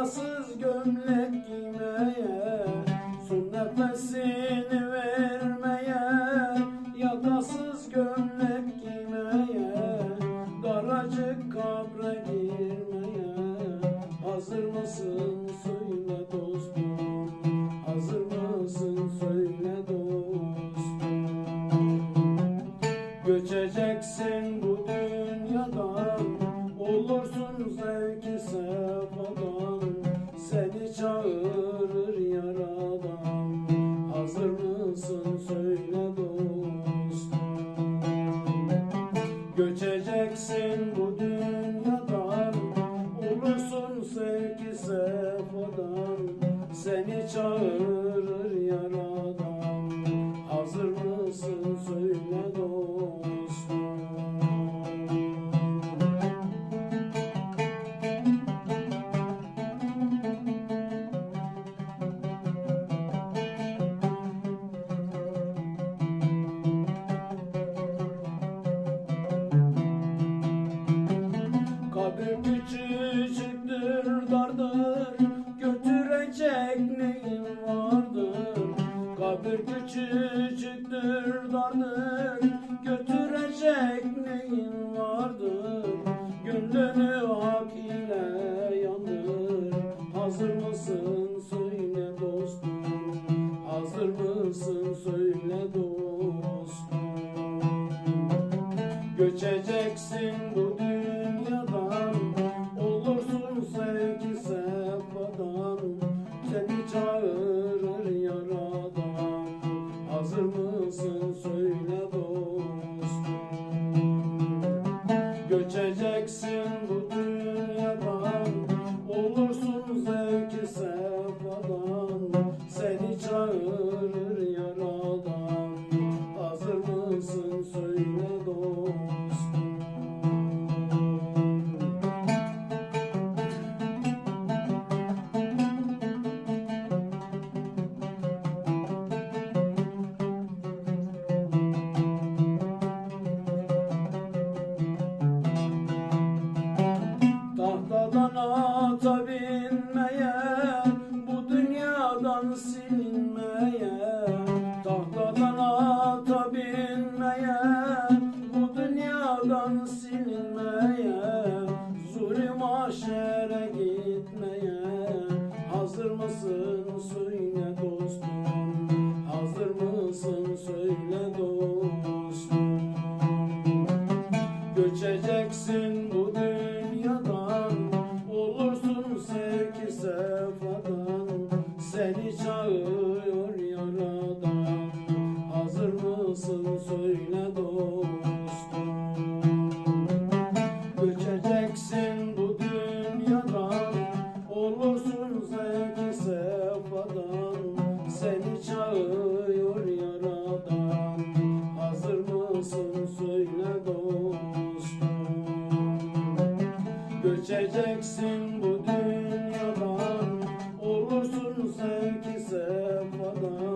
Yakasız gömlek giymeye Son nefesini vermeye Yakasız gömlek giymeye Daracık kabre girmeye. Hazır mısın? Söyle dostum. Hazır mısın? Söyle dostum. Göçeceksin bu dünyadan Olursun zevki sen bu dünyadan Olursun sevgi sefadan. Seni çağırır Götürecek neyin vardır? Gönlünü hak ile yandır. Hazır mısın? Söyle dostum. Hazır mısın? Söyle dostum. Göçeceksin sefadan Seni çağırıyor yaradan. Hazır mısın? Söyle dostum. Göçeceksin bu dünyadan. Olursun zevki sefadan